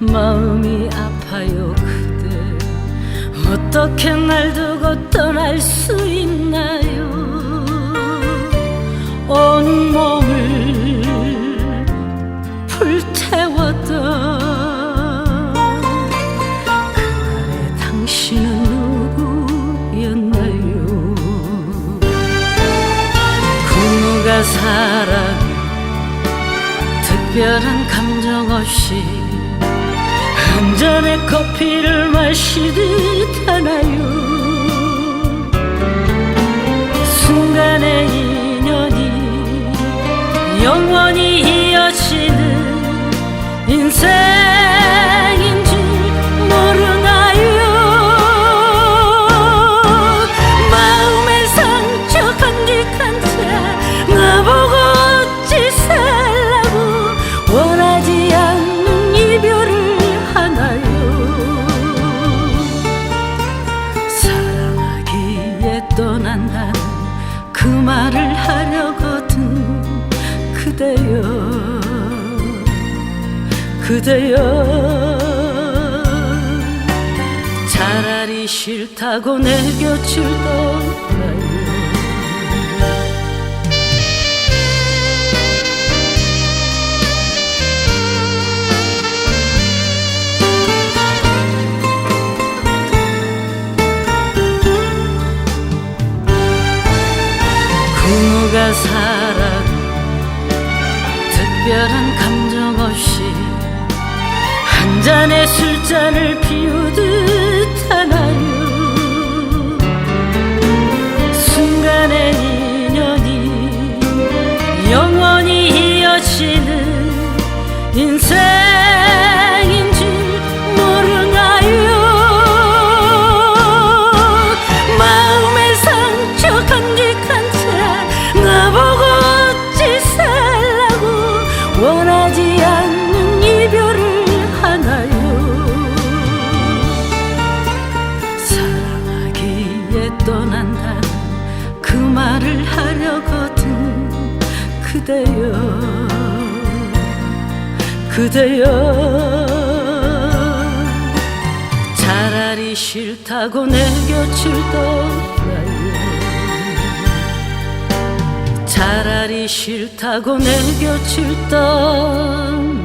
마음이 아파요 그대. 어떻게 날 두고 떠날 수 있나요? 온 몸을 불태웠던 그날의 당신은 누구였나요? 부모가 사랑 특별한 감정 없이 한 잔의 커피를 마시듯 하나요 말을 하려거든 그대여 그대여. 차라리 싫다고 내 곁을 떠 부모가 사랑 특별한 감정 없이 한 잔의 술잔을 비우듯 하나요. 순간의 인연이 영원히 이어지는 인생 그대여 그대여. 차라리 싫다고 내 곁을 떠나요. 차라리 싫다고 내 곁을 떠나요